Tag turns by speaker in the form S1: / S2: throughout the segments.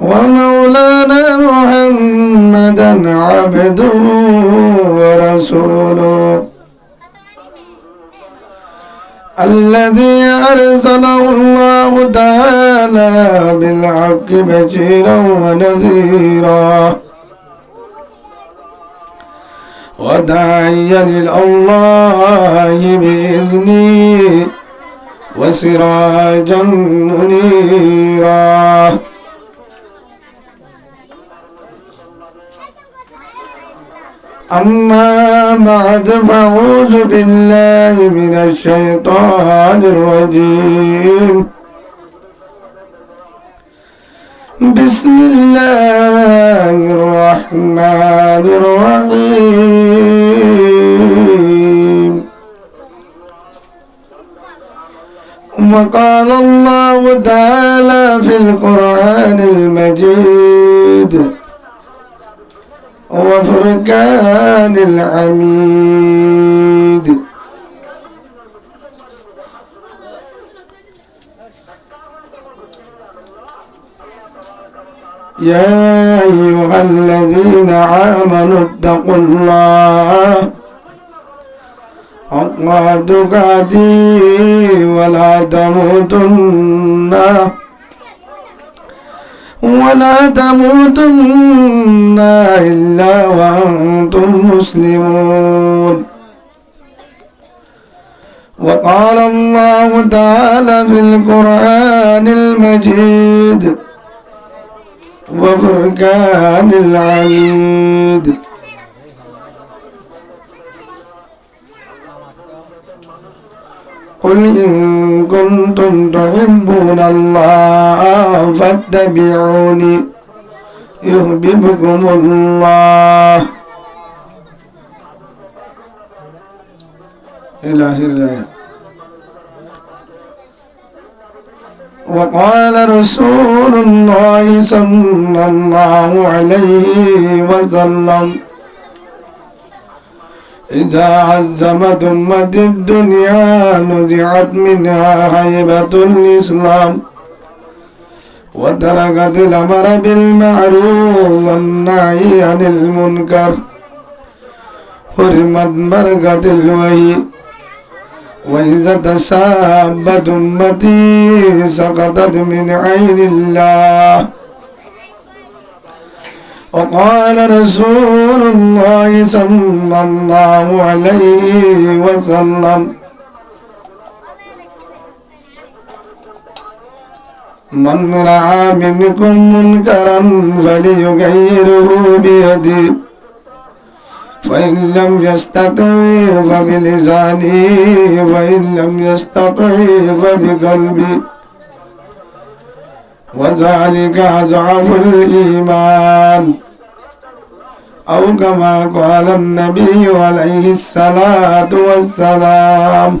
S1: ومولانا محمدا عبده ورسوله. الذي أرسله الله تعالى بالحق بشيرا ونذيرا. وداعيا إلى الله بإذنه وسراجا منيرا. أما بعد فأعوذ بالله من الشيطان الرجيم. بسم الله الرحمن الرحيم. وقال الله تعالى في القرآن المجيد وفرقان العميد. يا أيها الذين آمنوا اتقوا الله. حق تقاته ولا تموتن. ولا تموتن إلا وأنتم مسلمون. وقال الله تعالى في القرآن المجيد وفرقان العميد. قل إن كنتم تحبون الله فاتبعوني. يحببكم الله. إله الله. وقال رسول الله صلى الله عليه وسلم إذا عزمت أمة الدنيا نزعت منها هيبة الإسلام. وتركت الأمر بالمعروف والنهي عن المنكر حرمت بركة الوهي وإذا تسابت أمتي سقطت من عين الله وقال رسول الله صلى الله عليه وسلم من رأى منكم منكرا فليغيره بيده. فإن لم يستطع فبلسانه فإن لم يستطع فبقلبه. وذلك أضعف الإيمان. أو كما قال النبي عليه الصلاة والسلام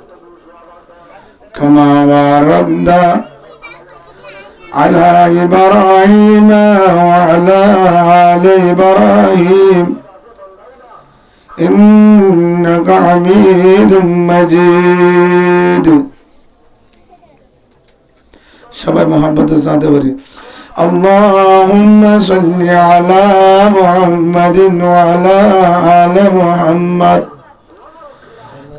S1: كما باركت على إبراهيم وعلى آل إبراهيم إنك حميد مجيد সবাই মহাব্বতের সাথে বলি اللهم صل على محمد وعلى آل محمد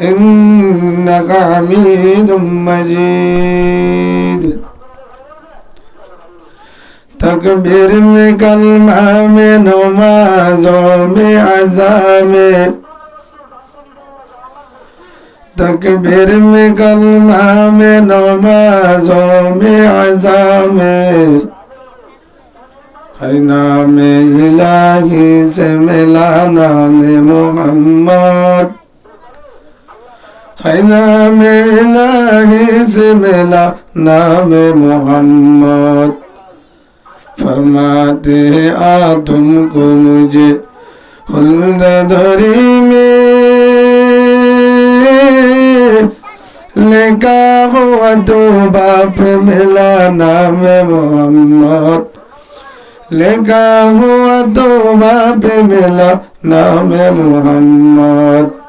S1: إنك حميد مجيد. تکبیر میں کلمہ میں نمازوں میں عزا میں تکبیر میں کلمہ میں نمازوں میں عزا میں ہے نام الہی سے ملا نام محمد. ہے نام الہی سے ملا نام محمد۔ فرماتے ہیں، آ تم کو مجھے ہلد دھری میں لے کا ہوا تو باپ ملا نام محمد۔ لے لکھا ہوا تو باپ ملا نام محمد۔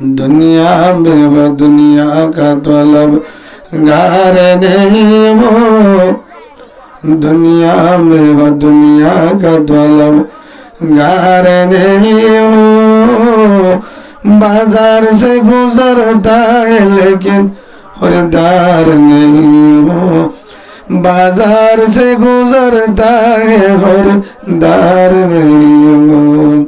S1: دنیا میں دنیا کا طلب گار نہیں ہو۔ دنیا میں دنیا کا طلب گار نہیں ہو۔ بازار سے گزرتا ہے لیکن خریدار نہیں ہو۔ بازار سے گزرتا ہے خریدار نہیں ہو۔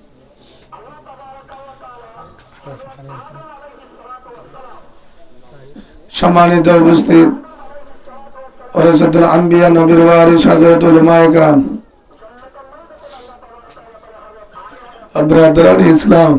S1: সম্মানিত উপস্থিত আম্বিয়া নবীর ওয়ারি সাজরতুল ইসলাম।